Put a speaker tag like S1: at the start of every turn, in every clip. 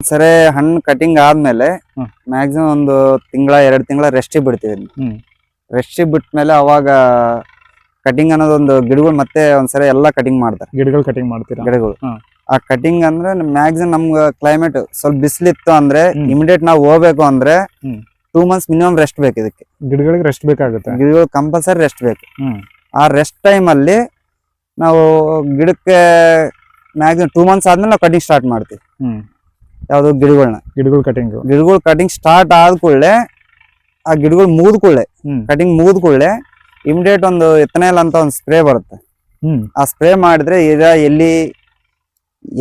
S1: ಸರಿ ಹಣ್ಣು ಕಟಿಂಗ್ ಆದ್ಮೇಲೆ ಮ್ಯಾಕ್ಸಿಮಮ್ ಒಂದು ತಿಂಗಳ ಎರಡು ತಿಂಗಳ ರೆಸ್ಟಿಗೆ ಬಿಡ್ತೀವಿ
S2: ರೆಸ್ಟ್
S1: ರೆಸ್ಟಿಗೆ ಬಿಟ್ಮೇಲೆ ಅವಾಗ ಕಟಿಂಗ್ ಅನ್ನೋದೊಂದು ಗಿಡಗಳು ಮತ್ತೆ ಒಂದ್ಸರಿ ಎಲ್ಲ ಕಟಿಂಗ್ ಮಾಡ್ತಾರೆ.
S2: ಗಿಡಗಳು ಕಟಿಂಗ್ ಮಾಡ್ತೀರಾ?
S1: ಗಿಡಗಳು. ಆ ಕಟಿಂಗ್ ಅಂದ್ರೆ ಮ್ಯಾಕ್ಸಿಮಮ್ ನಮ್ಗೆ ಕ್ಲೈಮೇಟ್ ಸ್ವಲ್ಪ ಬಿಸಿಲಿತ್ತು ಅಂದ್ರೆ ಇಮಿಡಿಯೇಟ್ ನಾವು ಹೋಗ್ಬೇಕು ಅಂದ್ರೆ. ಟೂ ಮಂತ್ಸ್ ಮಿನಿಮಮ್ ರೆಸ್ಟ್ ಬೇಕು ಇದಕ್ಕೆ.
S2: ಗಿಡಗಳಿಗೆ ರೆಸ್ಟ್ ಬೇಕಾಗುತ್ತೆ?
S1: ಗಿಡಗಳು ಕಂಪಲ್ಸರಿ ರೆಸ್ಟ್ ಬೇಕು. ಆ ರೆಸ್ಟ್ ಟೈಮ್ ಅಲ್ಲಿ ನಾವು ಗಿಡಕ್ಕೆ ಮ್ಯಾಕ್ಸಿಮಮ್ ಟೂ ಮಂತ್ಸ್ ಆದ್ಮೇಲೆ ನಾವು ಕಟಿಂಗ್ ಸ್ಟಾರ್ಟ್ ಮಾಡ್ತೀವಿ. ಯಾವ್ದು ಗಿಡಗಳನ್ನ
S2: ಗಿಡಗಳು ಕಟಿಂಗ್
S1: ಗಿಡಗಳು ಕಟಿಂಗ್ ಸ್ಟಾರ್ಟ್ ಆದ ಕೂಡಲೇ ಆ ಗಿಡಗಳು ಮುಗಿದ ಕೂಡಲೇ. ಕಟಿಂಗ್ ಮುಗಿದ ಕೂಡಲೇ ಇಮಿಡಿಯೇಟ್ ಒಂದು ಎತ್ತನೆಲ್ ಅಂತ ಒಂದು ಸ್ಪ್ರೇ ಬರುತ್ತೆ. ಆ ಸ್ಪ್ರೇ ಮಾಡಿದ್ರೆ ಈಗ ಎಲ್ಲಿ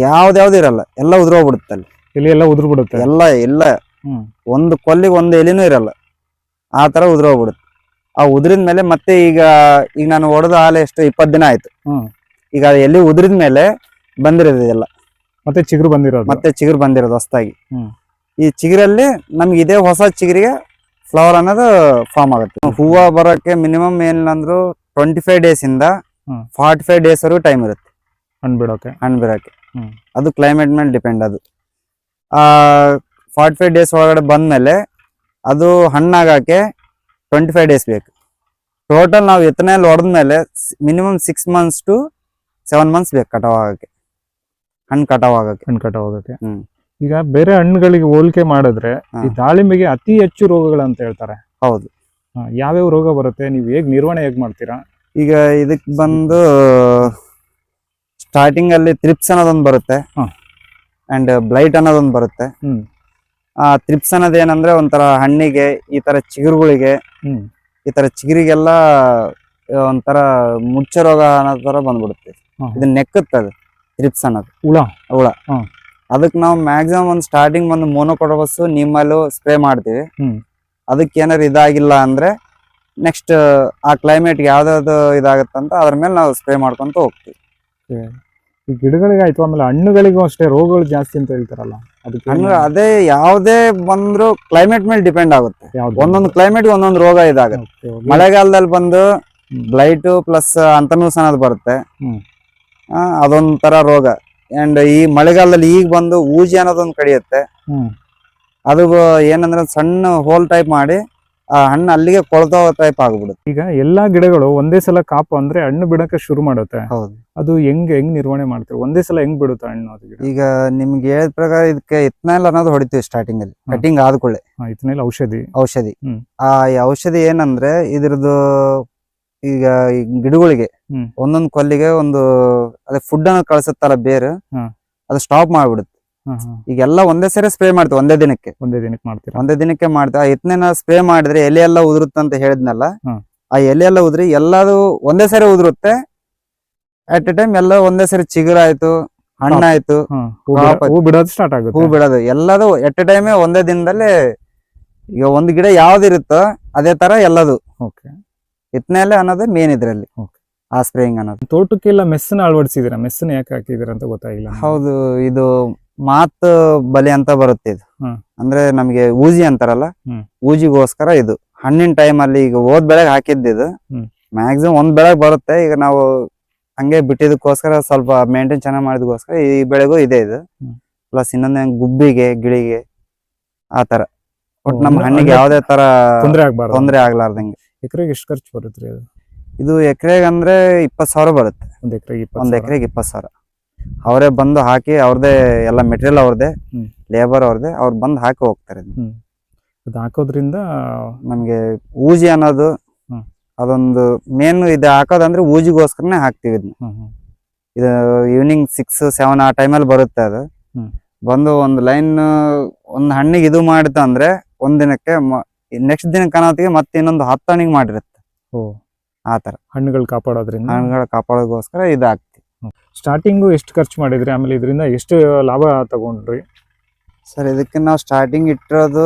S1: ಯಾವ್ದ್ಯಾವ್ದು ಇರಲ್ಲ ಎಲ್ಲ ಉದುರೋಗ್ಬಿಡುತ್ತೆ ಅಲ್ಲಿ.
S2: ಎಲೆ ಎಲ್ಲ ಉದುರು ಬಿಡುತ್ತೆ
S1: ಎಲ್ಲ. ಎಲ್ಲ ಒಂದು ಕೊಲ್ಲಿಗೆ ಒಂದು ಎಲಿನೂ ಇರಲ್ಲ. ಆ ತರ ಉದುರೋಗ್ಬಿಡುತ್ತೆ. ಆ ಉದುರಿದ ಮೇಲೆ ಮತ್ತೆ ಈಗ ಈಗ ನಾನು ಹೊಡೆದ ಆಲೆ ಎಷ್ಟು ಇಪ್ಪತ್ತು ದಿನ ಆಯ್ತು. ಈಗ ಅದು ಎಲ್ಲಿ ಉದುರಿದ ಮೇಲೆ ಬಂದಿರೋದು ಎಲ್ಲ
S2: ಮತ್ತೆ ಚಿಗುರು ಬಂದಿರೋದು?
S1: ಮತ್ತೆ ಚಿಗುರು ಬಂದಿರೋದು ಹೊಸದಾಗಿ. ಈ ಚಿಗುರಲ್ಲಿ ನಮ್ಗೆ ಇದೇ ಹೊಸ ಚಿಗುರಿಗೆ ಫ್ಲವರ್ ಅನ್ನೋದು ಫಾರ್ಮ್ ಆಗುತ್ತೆ. ಹೂವ ಬರೋಕೆ ಮಿನಿಮಮ್ ಏನಿಲ್ಲ ಅಂದ್ರು ಟ್ವೆಂಟಿ ಫೈವ್ ಡೇಸ್ ಇಂದ. ಫಾರ್ಟಿ ಫೈವ್ ಡೇಸ್ ವರೆಗೂ ಟೈಮ್ ಇರುತ್ತೆ.
S2: ಹಣ್ಣು ಬಿಡೋಕೆ.
S1: ಹಣ್ಣು ಬಿಡೋಕೆ. ಅದು ಕ್ಲೈಮೇಟ್ ಮೇಲೆ ಡಿಪೆಂಡ್ ಅದು. ಆ ಫಾರ್ಟಿ ಫೈವ್ ಡೇಸ್ ಒಳಗಡೆ ಬಂದ್ಮೇಲೆ ಅದು ಹಣ್ಣಾಗಕ್ಕೆ ಟ್ವೆಂಟಿ ಫೈವ್ ಡೇಸ್ ಬೇಕು. ಟೋಟಲ್ ನಾವು ಎತ್ತನೆಯಲ್ಲಿ ಹೊಡೆದ್ಮೇಲೆ minimum six months to seven months ಬೇಕು ಕಟಾವ್ ಆಗಕ್ಕೆ. ಹಣ್ಣು ಕಟಾವ್ ಆಗಕ್ಕೆ.
S2: ಹಣ್ಣು ಕಟಾವ್ ಆಗಕ್ಕೆ.
S1: ಹ್ಮ್.
S2: ಈಗ ಬೇರೆ ಹಣ್ಣುಗಳಿಗೆ ಹೋಲಿಕೆ ಮಾಡಿದ್ರೆ ಈ ದಾಳಿಂಬೆಗೆ ಅತಿ ಹೆಚ್ಚು ರೋಗಗಳಂತ ಹೇಳ್ತಾರೆ.
S1: ಹೌದು.
S2: ಹಾ, ಯಾವ್ಯಾವ ರೋಗ ಬರುತ್ತೆ? ನೀವು ಹೇಗ್ ನಿರ್ವಹಣೆ ಹೇಗ್ ಮಾಡ್ತೀರಾ?
S1: ಈಗ ಇದಕ್ ಬಂದು ಸ್ಟಾರ್ಟಿಂಗ್ ಅಲ್ಲಿ ತ್ರಿಪ್ಸ್ ಅನ್ನೋದೊಂದು ಬರುತ್ತೆ.
S2: ಹ.
S1: ಅಂಡ್ ಬ್ಲೈಟ್ ಅನ್ನೋದೊಂದು ಬರುತ್ತೆ.
S2: ಹ್ಮ್.
S1: ಆ ತ್ರಿಪ್ಸ್ ಅನ್ನೋದು ಏನಂದ್ರೆ ಒಂಥರ ಹಣ್ಣಿಗೆ ಈ ತರ ಚಿಗುರುಗಳಿಗೆ
S2: ಹ್ಮ್.
S1: ಈ ತರ ಚಿಗುರಿಗೆಲ್ಲ ಆ, ಒಂಥರ ಮುಚ್ಚ ರೋಗ ಅನ್ನೋ ತರ ಬಂದ್ಬಿಡುತ್ತೆ.
S2: ಹಾ.
S1: ಇದು ನೆಕ್ಕುತ್ತೆ ಅದು. ತ್ರಿಪ್ಸ್ ಅನ್ನೋದು
S2: ಹುಳ
S1: ಹುಳ. ಅದಕ್ಕೆ ನಾವು ಮ್ಯಾಕ್ಸಿಮಮ್ ಒಂದು ಸ್ಟಾರ್ಟಿಂಗ್ ಒಂದು ಮೋನೋಕೊಡಬಸ್ ನಿಮ್ಮಲ್ಲೂ ಸ್ಪ್ರೇ ಮಾಡ್ತೀವಿ. ಅದಕ್ಕೆ ಏನಾರು ಇದಾಗಿಲ್ಲ ಅಂದ್ರೆ ನೆಕ್ಸ್ಟ್ ಆ ಕ್ಲೈಮೇಟ್ಗೆ ಯಾವ್ದಾವ್ದು ಇದಾಗುತ್ತಂತ ಅದ್ರ ಮೇಲೆ ನಾವು ಸ್ಪ್ರೇ ಮಾಡ್ಕೊಂತ ಹೋಗ್ತೀವಿ
S2: ಈ ಗಿಡಗಳಿಗೆ ಆಯ್ತು ಆಮೇಲೆ ಹಣ್ಣುಗಳಿಗೂ ಅಷ್ಟೇ ರೋಗಗಳು ಜಾಸ್ತಿ ಅಂತ ಹೇಳ್ತಾರಲ್ಲ ಅದಕ್ಕೆ
S1: ಅಂದ್ರೆ ಅದೇ ಯಾವುದೇ ಬಂದ್ರು ಕ್ಲೈಮೇಟ್ ಮೇಲೆ ಡಿಪೆಂಡ್ ಆಗುತ್ತೆ? ಒಂದೊಂದು ಕ್ಲೈಮೇಟ್ ಒಂದೊಂದು ರೋಗ ಇದಾಗುತ್ತೆ. ಮಳೆಗಾಲದಲ್ಲಿ ಬಂದು. ಬ್ಲೈಟ್ ಪ್ಲಸ್ ಅಂತನೂಸ್ ಅನ್ನೋದು ಬರುತ್ತೆ ಅದೊಂಥರ ರೋಗ. ಅಂಡ್ ಈ ಮಳೆಗಾಲದಲ್ಲಿ ಈಗ ಬಂದು ಊಜಿ ಅನ್ನೋದೊಂದು ಕಡಿಯುತ್ತೆ.
S2: ಹ್ಮ್.
S1: ಅದು ಏನಂದ್ರೆ ಸಣ್ಣ ಹೋಲ್ ಟೈಪ್ ಮಾಡಿ ಆ ಹಣ್ಣು ಅಲ್ಲಿಗೆ ಕೊಳ್ತೋ ಟೈಪ್ ಆಗ್ಬಿಡುತ್ತೆ.
S2: ಈಗ ಎಲ್ಲಾ ಗಿಡಗಳು ಒಂದೇ ಸಲ ಕಾಪು ಅಂದ್ರೆ ಹಣ್ಣು ಬಿಡಕ್ಕೆ ಶುರು ಮಾಡುತ್ತೆ.
S1: ಹೌದು.
S2: ಅದು ಹೆಂಗ್ ಹೆಂಗ್ ನಿರ್ವಹಣೆ ಮಾಡ್ತೀವಿ ಒಂದೇ ಸಲ ಹೆಂಗ್ ಬಿಡುತ್ತೆ ಹಣ್ಣು ಅದು
S1: ಈಗ ನಿಮ್ಗೆ ಹೇಳಿದ ಪ್ರಕಾರ ಇದಕ್ಕೆ ಇತ್ನೈಲ್ ಅನ್ನೋದು ಹೊಡಿತೀವಿ ಸ್ಟಾರ್ಟಿಂಗ್ ಅಲ್ಲಿ. ಕಟಿಂಗ್
S2: ಆದ್ಕೊಳ್ಳೆ ಇತ್ನೈಲ್ ಔಷಧಿ.
S1: ಔಷಧಿ. ಆ ಈ ಔಷಧಿ ಏನಂದ್ರೆ ಇದ್ರದ್ದು ಈಗ ಈ ಗಿಡಗಳಿಗೆ
S2: ಒಂದೊಂದ್
S1: ಒಂದೊಂದು ಕೊಲ್ಲಿಗೆ ಒಂದು ಅದೇ ಫುಡ್ ಅನ್ನ ಕಳ್ಸುತ್ತಲ್ಲ ಬೇರೆ. ಅದು ಸ್ಟಾಪ್ ಮಾಡ್ಬಿಡುತ್ತೆ.
S2: ಹಾ, ಹಾ.
S1: ಈಗೆಲ್ಲ ಒಂದೇ ಸರಿ ಸ್ಪ್ರೇ ಮಾಡ್ತೀವಿ ಒಂದೇ ದಿನಕ್ಕೆ.
S2: ಒಂದೇ ದಿನಕ್ಕೆ ಮಾಡ್ತೀರಾ?
S1: ಒಂದೇ ದಿನಕ್ಕೆ ಮಾಡ್ತೀವಿ. ಆ ಎತ್ತನೆನ ಸ್ಪ್ರೇ ಮಾಡಿದ್ರೆ ಎಲೆ ಎಲ್ಲ ಉದುರುತ್ತೆ ಅಂತ ಹೇಳಿದ್ನಲ್ಲ
S2: ಹ್ಮ್.
S1: ಆ ಎಲೆ ಎಲ್ಲ ಉದ್ರಿ ಎಲ್ಲದು ಒಂದೇ ಸರಿ ಉದುರುತ್ತೆ. ಅಟ್ ಎ ಟೈಮ್ ಎಲ್ಲ ಒಂದೇ ಸರಿ ಚಿಗುರಾಯ್ತು ಹಣ್ಣಾಯ್ತು
S2: ಹಾ, ಹೂ ಬಿಡೋದು ಸ್ಟಾರ್ಟ್
S1: ಹೂ
S2: ಆಗುತ್ತೆ.
S1: ಬಿಡೋದು. ಎಲ್ಲದು ಎಟ್ ಎ ಟೈಮೇ ಒಂದೇ ದಿನದಲ್ಲಿ ಈಗ ಒಂದ್ ಗಿಡ ಯಾವ್ದಿರುತ್ತೋ ಅದೇ ತರ ಎಲ್ಲದು.
S2: ಓಕೆ
S1: ಇತ್ನೆಲೆ ಅನ್ನೋದೇ ಮೇನ್ ಇದ್ರಲ್ಲಿ. ಆ ಸ್ಪ್ರೇಯಿಂಗ್ ಅನ್ನೋದು.
S2: ತೋಟಕ್ಕೆಲ್ಲ ಮೆಸ್ಸನ್ನ ಅಳವಡಿಸಿದೀರಾ ಮೆಸ್ಸನ್ನ ಯಾಕೆ ಹಾಕಿದಿರ ಅಂತ ಗೊತ್ತಾಗಿಲ್ಲ
S1: ಹೌದು ಇದು ಮಾತು ಬಲಿ ಅಂತ ಬರುತ್ತೆ ಇದು. ಅಂದ್ರೆ ನಮಗೆ ಊಜಿ ಅಂತಾರಲ್ಲ. ಊಜಿಗೋಸ್ಕರ ಇದು. ಹಣ್ಣಿನ ಟೈಮ್ ಅಲ್ಲಿ ಈಗ ಹೋದ್ ಬೆಳೆಗೆ ಹಾಕಿದ್ದಿದು.
S2: ಹ್ಮ್.
S1: ಮ್ಯಾಕ್ಸಿಮಮ್ ಒಂದ್ ಬೆಳೆಗ್ ಬರುತ್ತೆ. ಈಗ ನಾವು ಹಂಗೆ ಬಿಟ್ಟಿದಕ್ಕೋಸ್ಕರ ಸ್ವಲ್ಪ ಮೇಂಟೈನ್ ಚೆನ್ನಾಗಿ ಮಾಡಿದಕ್ಕೋಸ್ಕರ ಈ ಬೆಳೆಗೂ ಇದೆ ಇದು. ಪ್ಲಸ್ ಇನ್ನೊಂದ್ ಗುಬ್ಬಿಗೆ ಗಿಳಿಗೆ ಆ ತರ. ಒಟ್ ನಮ್ ಹಣ್ಣಿಗೆ
S2: ಯಾವದೇ
S1: ಯಾವ್ದೇ ತರ
S2: ತೊಂದ್ರೆ ಆಗ್ಬಾರ್ದು.
S1: ತೊಂದ್ರೆ ಆಗ್ಲಾರ್ದಂಗೆ.
S2: ಎಕರೆಗೆ ಎಷ್ಟು ಖರ್ಚು ಬರುತ್ತೆ ರೀ ಅದು
S1: ಇದು ಎಕರೆಗೆ ಅಂದ್ರೆ ಇಪ್ಪತ್ತು ಸಾವಿರ ಬರುತ್ತೆ
S2: ಒಂದು ಎಕರೆಗೆ
S1: ಒಂದ್
S2: ಇಪ್ಪತ್ತು
S1: ಎಕರೆಗೆ ಇಪ್ಪತ್ತು ಸಾವಿರ ಅವರೇ ಬಂದು ಹಾಕಿ ಅವ್ರದೇ ಎಲ್ಲ ಮೆಟೀರಿಯಲ್ ಅವ್ರದೇ
S2: ಹ್ಮ್.
S1: ಲೇಬರ್ ಅವ್ರದೇ ಅವ್ರು ಬಂದು ಹಾಕಿ ಹೋಗ್ತಾರೆ ಇದನ್ನ.
S2: ಅದು ಹಾಕೋದ್ರಿಂದ
S1: ನಮ್ಗೆ ಊಜಿ ಅನ್ನೋದು
S2: ಹ್ಮ್.
S1: ಅದೊಂದು ಮೇನ್ ಇದು ಹಾಕೋದಂದ್ರೆ ಊಜಿಗೋಸ್ಕರನೇ ಹಾಕ್ತಿವಿ ಇದನ್ನ
S2: ಹ್ಮ್, ಹ್ಮ್.
S1: ಇದು ಈವ್ನಿಂಗ್ ಸಿಕ್ಸ್ ಸೆವೆನ್ ಆ ಟೈಮಲ್ಲಿ ಬರುತ್ತೆ ಅದು
S2: ಹ್ಮ್.
S1: ಬಂದು ಒಂದು ಲೈನ್ ಒಂದು ಹಣ್ಣಿಗೆ ಇದು ಮಾಡಿತು ಅಂದ್ರೆ ಒಂದಿನಕ್ಕೆ ದಿನಕ್ಕೆ ನೆಕ್ಸ್ಟ್ ದಿನ ಅನ್ನೋತ್ತಿಗೆ ಮತ್ತೆ ಇನ್ನೊಂದು ಹತ್ತು ಹಣ್ಣಿಗೆ ಮಾಡಿರುತ್ತೆ.
S2: ಓ.
S1: ಆ ತರ.
S2: ಹಣ್ಣುಗಳು ಕಾಪಾಡೋದ್ರಿಂದ?
S1: ಹಣ್ಣುಗಳ ಕಾಪಾಡೋದಕ್ಕೋಸ್ಕರ ಇದಾಗ್ತಿ.
S2: ಸ್ಟಾರ್ಟಿಂಗು ಎಷ್ಟು ಖರ್ಚು ಮಾಡಿದ್ರಿ? ಆಮೇಲೆ ಇದರಿಂದ ಎಷ್ಟು ಲಾಭ ತಗೊಂಡ್ರಿ?
S1: ಸರ್ ಇದಕ್ಕೆ ನಾವು ಸ್ಟಾರ್ಟಿಂಗ್ ಇಟ್ಟಿರೋದು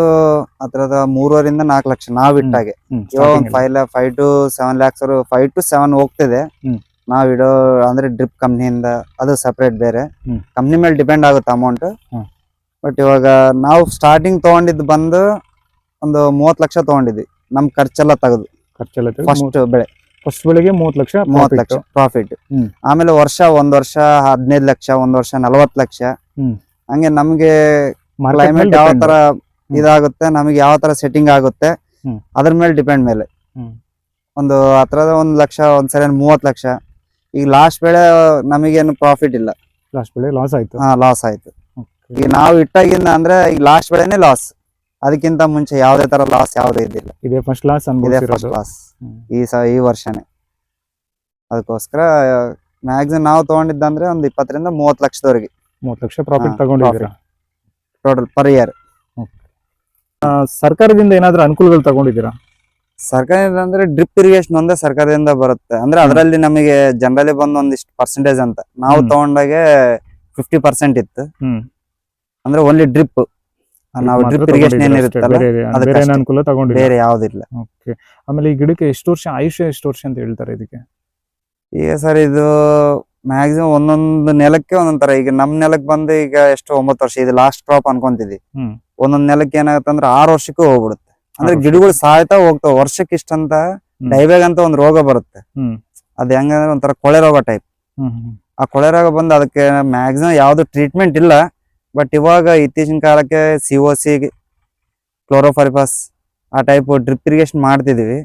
S1: ಅದ್ರದ ಮೂರುವರಿಂದ ನಾಲ್ಕು ಲಕ್ಷ ನಾವ್ ಇಟ್ಟಾಗೆ. ಇವಾಗ ಒಂದು five lakh five to seven lakhs five to seven ಹೋಗ್ತಿದೆ. ನಾವ್ ಇಡೋ ಅಂದ್ರೆ ಡ್ರಿಪ್ ಕಂಪ್ನಿಯಿಂದ ಅದು ಸಪ್ರೇಟ್ ಬೇರೆ. ಕಂಪ್ನಿ ಮೇಲೆ ಡಿಪೆಂಡ್ ಆಗುತ್ತೆ ಅಮೌಂಟ್ ಬಟ್ ಇವಾಗ ನಾವು ಸ್ಟಾರ್ಟಿಂಗ್ ತಗೊಂಡಿದ್ದು ಬಂದು ಒಂದು ಮೂವತ್ ಲಕ್ಷ ತಗೊಂಡಿದ್ವಿ. ನಮ್ ಖರ್ಚೆಲ್ಲ ತೆಗೆದು.
S2: ಖರ್ಚೆಲ್ಲ
S1: ಫಸ್ಟ್ ಬೆಳೆ.
S2: ಫಸ್ಟ್ ಬೆಳೆಗೆ ಮೂವತ್ತು ಲಕ್ಷ
S1: ಮೂವತ್
S2: profit.
S1: ಲಕ್ಷ ಪ್ರಾಫಿಟ್ ಆಮೇಲೆ ವರ್ಷ ಒಂದ್ ವರ್ಷ ಹದಿನೈದು ಲಕ್ಷ ಒಂದ್ ವರ್ಷ ನಲವತ್ ಲಕ್ಷ. ಹಂಗೆ ನಮ್ಗೆ ಕ್ಲೈಮೇಟ್ ಯಾವ ತರ ಇದಾಗುತ್ತೆ ನಮಗೆ ಯಾವ ತರ ಸೆಟ್ಟಿಂಗ್ ಆಗುತ್ತೆ. ಅದ್ರ ಮೇಲೆ ಡಿಪೆಂಡ್ ಮೇಲೆ. ಒಂದು ಹತ್ರದ ಒಂದ್ ಲಕ್ಷ ಒಂದ್ ಸರಿ ಮೂವತ್ ಲಕ್ಷ. ಈಗ ಲಾಸ್ಟ್ ಬೆಳೆ ನಮಗೇನು ಪ್ರಾಫಿಟ್ ಇಲ್ಲ.
S2: ಲಾಸ್ಟ್ ಬೆಳೆ ಲಾಸ್ ಆಯ್ತು.
S1: ಹಾ ಲಾಸ್ ಆಯ್ತು. ಈಗ ನಾವು ಇಟ್ಟಾಗಿಂದ ಅಂದ್ರೆ ಈಗ ಲಾಸ್ಟ್ ಬೆಳೆನೇ ಲಾಸ್ ಅದಕ್ಕಿಂತ ಮುಂಚೆ ಯಾವ್ದೇ ತರ ಲಾಸ್ ಯಾವುದೇ ಇದಿಲ್ಲ
S2: ಇದೇ ಫಸ್ಟ್ ಲಾಸ್
S1: ಇದೇ ಫಸ್ಟ್ ಲಾಸ್ ಈ ಸ ಈ ವರ್ಷನೇ. ಅದಕ್ಕೋಸ್ಕರ ಮ್ಯಾಕ್ಸಿಮಮ್ ನಾವು ತಗೊಂಡಿದ್ದಂದ್ರೆ ಒಂದು ಇಪ್ಪತ್ತರಿಂದ ಮೂವತ್ತು ಲಕ್ಷದವರೆಗೆ.
S2: ಮೂವತ್ತು ಲಕ್ಷ ಪ್ರಾಫಿಟ್
S1: ತಗೊಂಡಿದ್ರೆ
S2: ತಗೊಂಡಿದ್ದೀರಾ?
S1: ಟೋಟಲ್ ಪರ್ ಇಯರ್
S2: ಆ, ಸರ್ಕಾರದಿಂದ ಏನಾದ್ರೂ ಅನುಕೂಲಗಳು ತಗೊಂಡಿದ್ದೀರಾ?
S1: ಸರ್ಕಾರದಿಂದ ಅಂದ್ರೆ ಡ್ರಿಪ್ ಇರಿಗೇಷನ್ ಒಂದೇ ಸರ್ಕಾರದಿಂದ ಬರುತ್ತೆ. ಅಂದ್ರೆ ಅದರಲ್ಲಿ ನಮಗೆ ಜನರಲಿ ಬಂದು ಒಂದಿಷ್ಟು ಪರ್ಸೆಂಟೇಜ್ ಅಂತ. ನಾವು. ತಗೊಂಡಾಗೆ ಫಿಫ್ಟಿ ಪರ್ಸೆಂಟ್ ಇತ್ತು. ಅಂದ್ರೆ ಓನ್ಲಿ ಡ್ರಿಪ್ ನಾವು
S2: ಮಾತ್ರ
S1: ಡ್ರಿಪ್ ಇರಿಗೇಷನ್
S2: ತಗೊಂಡಿದ್ದೀರಾ ಅಷ್ಟೇ.
S1: ಏನಿರುತ್ತಲ್ಲ
S2: ಬೇರೆ
S1: ಅದಕ್ಕೆ
S2: ಬೇರೆ ಅನುಕೂಲ ತಗೊಂಡಿದ್ದೀರಾ
S1: ಬೇರೆ ಯಾವ್ದಿಲ್ಲ
S2: ಓಕೆ. ಆಮೇಲೆ ಈ ಗಿಡಕ್ಕೆ ಎಷ್ಟು ವರ್ಷ ಆಯುಷ್ಯ ಎಷ್ಟು ವರ್ಷ ಅಂತ ಹೇಳ್ತಾರೆ ಇದಕ್ಕೆ?
S1: ಈಗ ಸರ್ ಇದು ಮ್ಯಾಕ್ಸಿಮಮ್ ಒಂದೊಂದು ನೆಲಕ್ಕೆ ಒಂದೊಂದ್ ತರ. ಈಗ ನಮ್ ನೆಲಕ್ಕೆ ಬಂದು ಈಗ ಎಷ್ಟು ಒಂಬತ್ತು ವರ್ಷ ಇದು ಲಾಸ್ಟ್ ಕ್ರಾಪ್ ಅನ್ಕೊಂತಿದ್ವಿ. ಒಂದೊಂದ್ ನೆಲಕ್ಕೆ ಏನಾಗುತ್ತೆ ಅಂದ್ರೆ ಆರು ವರ್ಷಕ್ಕೂ ಹೋಗ್ಬಿಡುತ್ತೆ. ಅಂದ್ರೆ ಗಿಡಗಳು ಸಾಯ್ತಾ ಹೋಗ್ತಾವ. ವರ್ಷಕ್ಕೆ ಇಷ್ಟಂತ
S2: ಅಂತ
S1: ಡೈಬ್ಯಾಗ್ ಅಂತ ಒಂದ್ ರೋಗ ಬರುತ್ತೆ. ಅದ್ ಹೆಂಗಂದ್ರೆ ಒಂಥರ ಕೊಳೆ ರೋಗ ಟೈಪ್ ಆ ಕೊಳೆ ರೋಗ ಬಂದು ಅದಕ್ಕೆ ಮ್ಯಾಕ್ಸಿಮಮ್ ಯಾವ್ದು ಟ್ರೀಟ್ಮೆಂಟ್ ಇಲ್ಲ. ಬಟ್ ಇವಾಗ ಇತ್ತೀಚಿನ ಕಾಲಕ್ಕೆ ಸಿ ಒ ಸಿ ಕ್ಲೋರೋಫರಿಫಾಸ್ ಆ ಟೈಪ್ ಡ್ರಿಪ್ ಇರಿಗೇಷನ್ ಮಾಡ್ತಿದೀವಿ.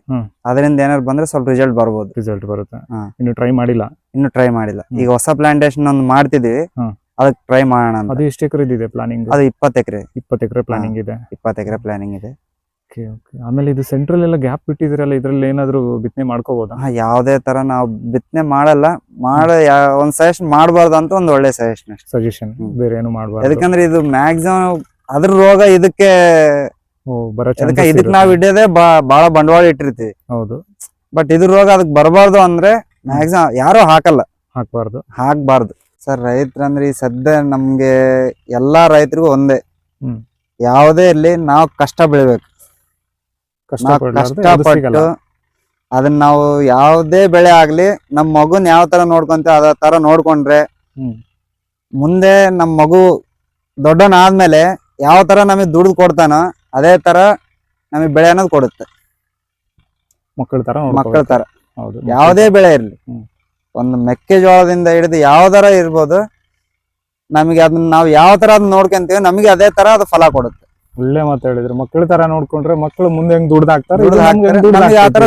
S1: ಅದರಿಂದ ಏನಾದ್ರು ಬಂದ್ರೆ ಸ್ವಲ್ಪ ರಿಸಲ್ಟ್ ಬರ್ಬೋದು.
S2: ರಿಸಲ್ಟ್ ಬರುತ್ತೆ. ಇನ್ನು ಟ್ರೈ ಮಾಡಿಲ್ಲ.
S1: ಇನ್ನು ಟ್ರೈ ಮಾಡಿಲ್ಲ. ಈಗ ಹೊಸ ಪ್ಲಾಂಟೇಶನ್ ಒಂದು ಮಾಡ್ತಿದೀವಿ. ಅದಕ್ಕೆ ಟ್ರೈ ಮಾಡೋಣ
S2: ಅದು ಎಷ್ಟು ಎಕರೆ ಇದೆ ಪ್ಲಾನಿಂಗ್
S1: ಅದು ಇಪ್ಪತ್ತು ಎಕರೆ.
S2: ಇಪ್ಪತ್ತು ಎಕರೆ ಪ್ಲಾನಿಂಗ್ ಇದೆ.
S1: ಇಪ್ಪತ್ತು ಎಕರೆ ಪ್ಲಾನಿಂಗ್ ಇದೆ.
S2: ಓಕೆ ಓಕೆ ಆಮೇಲೆ ಇದು ಸೆಂಟ್ರಲ್ ಎಲ್ಲ ಗ್ಯಾಪ್ ಬಿಟ್ಟಿದ್ರಲ್ಲ ಇದ್ರಲ್ಲಿ ಏನಾದ್ರು ಬಿತ್ತನೆ ಮಾಡ್ಕೋಬೋದಾ?
S1: ಹಾ, ಯಾವ್ದೇ ತರ ನಾವು ಬಿತ್ತನೆ ಮಾಡಲ್ಲ. ಮಾಡ ಯಾ- ಒಂದ್ ಸಜೆಷನ್ ಮಾಡಬಾರ್ದು ಅಂತ ಒಂದ್ ಒಳ್ಳೆ ಸಜೆಷನ್ ಅಷ್ಟೇ.
S2: ಸಜೆಷನ್
S1: ಹ್ಮ್.
S2: ಬೇರೆ ಏನು ಮಾಡಬಾರ್ದು?
S1: ಯಾಕಂದ್ರೆ ಇದು ಮ್ಯಾಕ್ಸಿಮಮ್ ಅದ್ರ ರೋಗ ಇದಕ್ಕೆ
S2: ಓ ಬರೋ ಇದಕ್ಕೆ
S1: ಇದಕ್ ನಾವ್
S2: ಇರುತ್ತೆ.
S1: ಇಡೋದೇ ಬಾ- ಬಾಳ ಬಂಡವಾಳ ಇಟ್ಟಿರ್ತೀವಿ.
S2: ಹೌದು.
S1: ಬಟ್ ಇದ್ರ ರೋಗ ಅದಕ್ಕೆ ಬರಬಾರ್ದು ಅಂದ್ರೆ ಮ್ಯಾಕ್ಸಿಮಮ್ ಯಾರು ಹಾಕಲ್ಲ.
S2: ಹಾಕಬಾರ್ದು.
S1: ಹಾಕ್ಬಾರ್ದು. ಸರ್ ರೈತರಂದ್ರೆ ಈ ಸದ್ಯ ನಮ್ಗೆ ಎಲ್ಲಾ ರೈತರಿಗೂ ಒಂದೇ.
S2: ಹ್ಮ್.
S1: ಯಾವುದೇ ಇರ್ಲಿ ನಾವು ಕಷ್ಟ ಬೆಳಿಬೇಕು
S2: ಕಷ್ಟ
S1: ನಾವು
S2: ಪಡ್ಲಾರ್ದೆ ಯಾವ್ದು ಸಿಗಲ್ಲ.
S1: ಕಷ್ಟಪಟ್ಟು ಅದನ್ನ ನಾವು ಯಾವುದೇ ಬೆಳೆ ಆಗ್ಲಿ ನಮ್ ಮಗುನ್ ಯಾವ ತರ ನೋಡ್ಕೊಂತೀವಿ ಅದ ತರ ನೋಡ್ಕೊಂಡ್ರೆ ಮುಂದೆ ನಮ್ ಮಗು ದೊಡ್ಡವನ್ ಆದ್ಮೇಲೆ ಯಾವ ತರ ನಮಗೆ ದುಡ್ದು ಕೊಡ್ತಾನೋ ಅದೇ ತರ ನಮಗೆ ಬೆಳೆ ಅನ್ನೋದು ಕೊಡುತ್ತೆ.
S2: ಮಕ್ಕಳ ತರ
S1: ಮಕ್ಕಳ ತರ. ಯಾವುದೇ ಬೆಳೆ ಇರ್ಲಿ. ಒಂದು ಮೆಕ್ಕೆಜೋಳದಿಂದ ಹಿಡಿದು ತರ ಇರ್ಬೋದು ನಮಗೆ ಅದನ್ನ ನಾವು ಯಾವ ತರ ಅದನ್ನ ನೋಡ್ಕೊಂತೀವಿ ನಮಗೆ ಅದೇ ತರ ಅದು ಫಲ ಕೊಡುತ್ತೆ.
S2: ಒಳ್ಳೆ ಮಾತು ಹೇಳಿದ್ರು. ಮಕ್ಕಳ ತರ ನೋಡ್ಕೊಂಡ್ರೆ ಮಕ್ಕಳು ಮುಂದೆ ಹೆಂಗ್
S1: ದುಡ್ದಾಗ್ತಾರೆ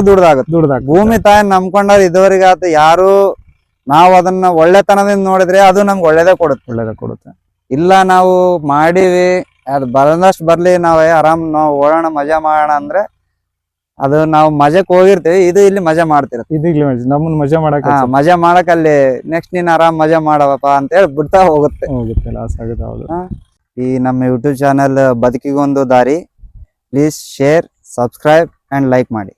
S1: ದುಡ್ದಾಗುತ್ತೆ
S2: ದುಡ್ದಾಕ್
S1: ಭೂಮಿ ತಾಯಿ ನಂಬ್ಕೊಂಡವ್ರು ಇದುವರೆಗೆ ಆತ ಯಾರು ನಾವು ಅದನ್ನ ಒಳ್ಳೆತನದಿಂದ ನೋಡಿದ್ರೆ ಅದು ನಮ್ಗೆ ಒಳ್ಳೇದೇ ಕೊಡುತ್ತೆ.
S2: ಒಳ್ಳೇದೇ ಕೊಡುತ್ತೆ.
S1: ಇಲ್ಲ ನಾವು ಮಾಡೀವಿ ಅದು ಬರದಷ್ಟು ಬರ್ಲಿ ನಾವೇ ಆರಾಮ್ ನಾವು ಓಡೋಣ ಮಜಾ ಮಾಡೋಣ ಅಂದ್ರೆ ಅದು ನಾವು ಮಜಾಕ್ ಹೋಗಿರ್ತೀವಿ ಇದು ಇಲ್ಲಿ ಮಜಾ ಮಾಡ್ತಿರ
S2: ಇದು ನಮ್ಮನ್ನ ಮಜಾ ಮಾಡಕ್
S1: ಮಜಾ ಮಾಡಕ್ ಅಲ್ಲಿ ನೆಕ್ಸ್ಟ್ ನೀನ್ ಆರಾಮ್ ಮಜಾ ಮಾಡವಪ್ಪ ಅಂತ ಹೇಳಿ ಬಿಡ್ತಾ ಹೋಗುತ್ತೆ.
S2: ಹೋಗುತ್ತೆ ಲಾಸ್ ಆಗುತ್ತೆ ಹೌದು.
S1: ಈ ನಮ್ಮ ಯೂಟ್ಯೂಬ್ ಚಾನಲ್ ಬದುಕಿಗೊಂದು ದಾರಿ. Please share subscribe and like ಮಾಡಿ.